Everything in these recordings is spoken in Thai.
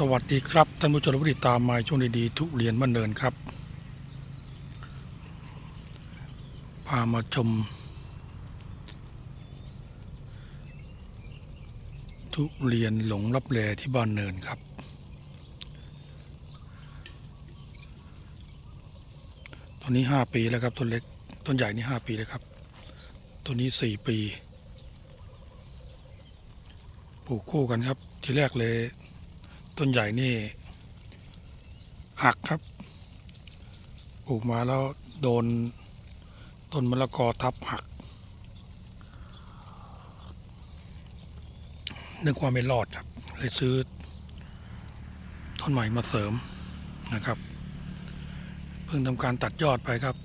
สวัสดีครับท่านผู้ชมผู้ติดตามมาช่วงดีๆทุเรียนบ้านเนินครับ พามาชม ทุเรียนหลงรับแลที่บ้านเนินครับตอนนี้ห้าปีแล้วครับต้นเล็กต้นใหญ่นี่ห้าปีแล้วครับต้นนี้สี่ปี ปลูกคู่กันครับ ทีแรกเลย ต้นใหญ่นี่ หักครับปลูกมาแล้วโดนต้นมะละกอทับหัก นึกว่าไม่รอดครับ เลยซื้อ ต้นใหม่มาเสริมนะครับ เพิ่งทำการตัดยอดไปครับ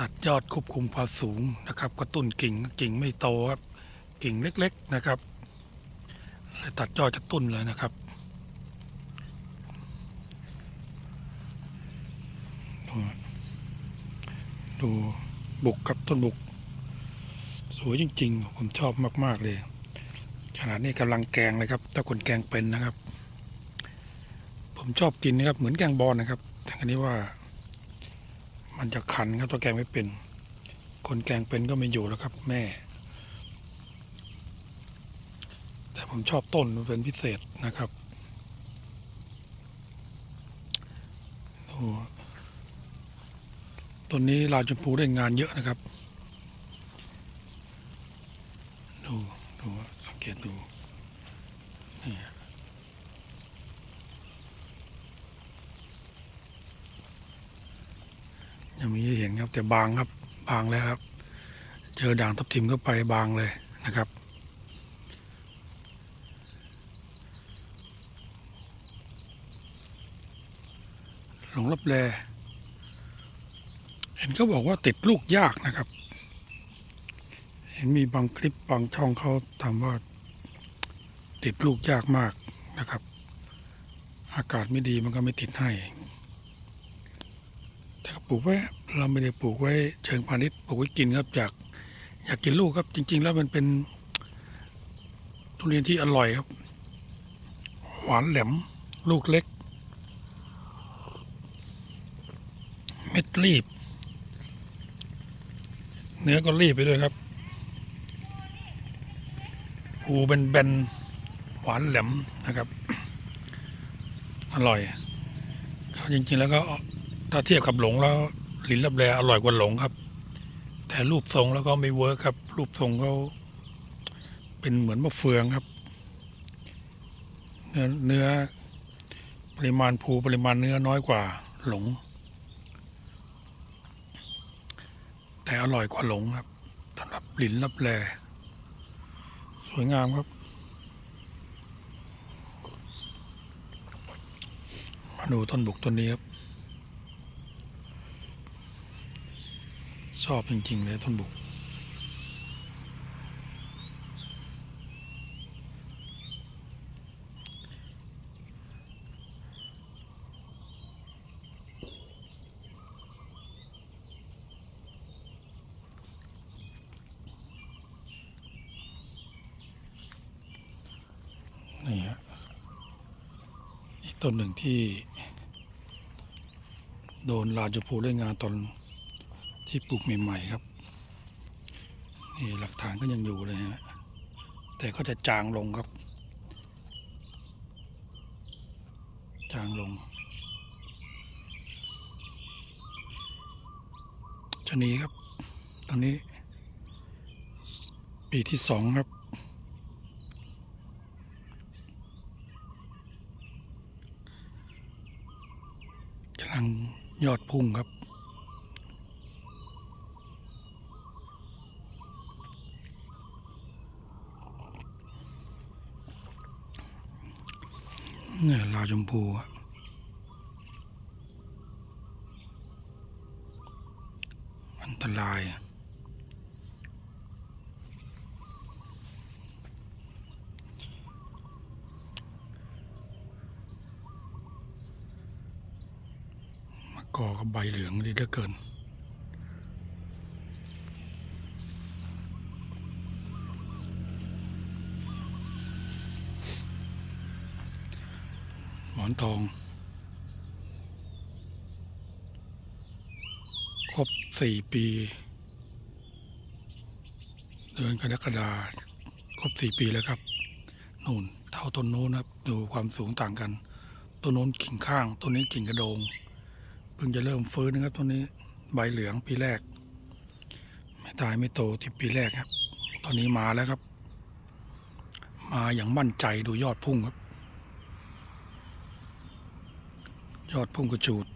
ตัดยอดควบคุมความสูงนะครับ กระตุ้นกิ่งกิ่งไม่โตครับ กิ่งเล็ก ๆนะครับ ตัดยอดจะต้นเลยนะครับดูดูบุกครับต้นบุก สวยจริง ๆ ผมชอบมาก ๆ เลย ขนาดนี้กำลังแกงเลยครับ ถ้าคนแกงเป็นนะครับ ผมชอบกินนะครับเหมือนแกงบอลนะครับ แต่อันนี้ว่า มันจะคันครับตัวแกงไม่เป็น คนแกงเป็นก็ไม่อยู่แล้วครับ แม่ แต่ ผมชอบต้นมันเป็นพิเศษนะครับดูต้นนี้ลาวชมพูได้งานเยอะนะครับ ดูดูสังเกตดูนี่ยังมีเห็นครับแต่บางครับ บางแล้วครับ เจอด่างทับทิมเข้าไปบางเลยนะครับ หลงรับแลเห็นเขาบอกว่าติดลูกยากนะครับ เห็นมีบางคลิปบางช่องเขาทำว่า ติดลูกยากมากนะครับ อากาศไม่ดีมันก็ไม่ติดให้แต่ปลูกไว้เราไม่ได้ปลูกไว้เชิงพาณิชย์ปลูกไว้กินครับอยากอยากกินลูกครับ จริง ๆ แล้วมันเป็นทุเรียนที่อร่อยครับ หวานแหลมลูกเล็ก เม็ด รีบ เนื้อก็รีบไปด้วยครับหูเป็นแบนหวานแหลมนะครับ อร่อยเขาจริงๆแล้วก็ถ้าเทียบกับหลงแล้วลินลับแลอร่อยกว่าหลงครับ แต่รูปทรงแล้วก็ไม่เวิร์คครับ รูปทรงเขาเป็นเหมือนมะเฟืองครับ เนื้อเนื้อปริมาณภูปริมาณเนื้อน้อยกว่าหลง แต่อร่อยกว่าหลงครับสำหรับลินลับแลสวยงามครับ มาดูต้นบุกต้นนี้ครับ ชอบจริง ๆ เลยต้นบุก ต้นหนึ่งที่ โดนลาจูพูเล่นงานตอนที่ปลูกใหม่ๆครับ นี่หลักฐานก็ยังอยู่เลยฮะแต่ก็จะจางลงครับ จางลงชนีครับ ตอนนี้ ปีที่สองครับ กำลัง ยอดพุ่งครับ เนี่ยลาวชมพูอะอันตรายอะมะ กอกับใบเหลืองดีเหลือเกิน หมอนทอง ครบสี่ปี เดือนกรกฎาครบสี่ปีแล้วครับนู่นเท่าต้นโน้นครับ ดูความสูงต่างกัน ต้นโน้นกิ่งข้าง ต้นนี้กิ่งกระโดง เพิ่งจะเริ่มฟื้นนะครับต้นนี้ใบเหลืองปีแรก ไม่ตายไม่โตที่ปีแรกครับ ตอนนี้มาแล้วครับ มาอย่างมั่นใจดูยอดพุ่งครับ ยอดพุ่งกระจูด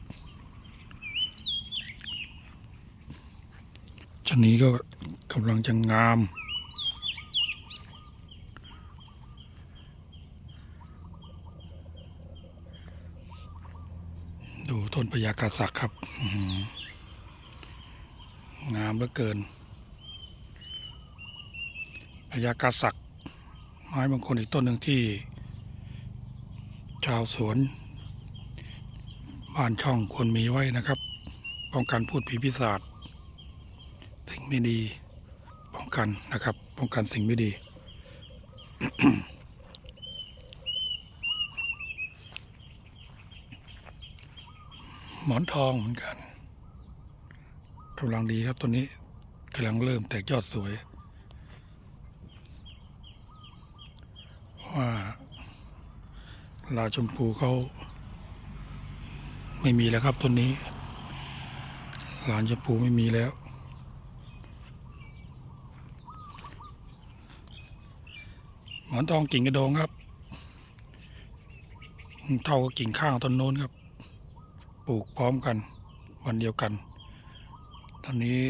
ชนนี้ก็กำลังจะงาม ดูต้นพญากาศักครับงามเหลือเกินพญากาศักไม้บางคนอีกต้นหนึ่งที่ ชาวสวน บ้านช่องควรมีไว้นะครับ ป้องกันพูดผีพิศาจสิ่งไม่ดี ป้องกันนะครับ ป้องกันสิ่งไม่ดี หมอนทองเหมือนกันกำลังดีครับตัวนี้กำลังเริ่มแตกยอดสวยว่าลาชมพูเขาไม่มีแล้วครับต้นนี้ ลานชมพูไม่มีแล้ว หมอนทองกิ่งกระโดงครับ เท่ากับกิ่งข้างต้นโน้นครับ ลูกพร้อมกัน วันเดียวกัน ตอนนี้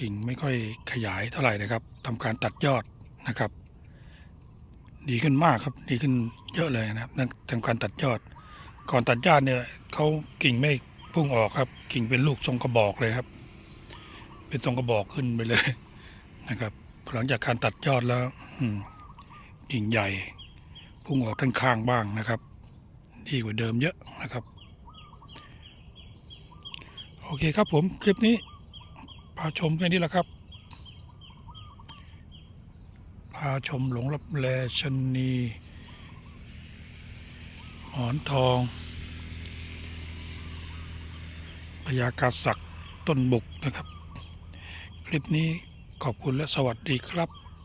กิ่งไม่ค่อยขยายเท่าไหร่นะครับทำการตัดยอดนะครับ ดีขึ้นมากครับ ดีขึ้นเยอะเลยนะครับทำการตัดยอด ก่อนตัดยอดเนี่ยเขากิ่งไม่พุ่งออกครับ กิ่งเป็นลูกทรงกระบอกเลยครับ เป็นทรงกระบอกขึ้นไปเลยนะครับ หลังจากการตัดยอดแล้วกิ่งใหญ่พุ่งออกด้านข้างบ้างนะครับ ดีกว่าเดิมเยอะนะครับ โอเคครับผมคลิปนี้พาชมแค่นี้แหละครับพาชมหลงรับแลชนีหมอนทองพญากาศักต้นบุกนะครับ คลิปนี้ขอบคุณและสวัสดีครับ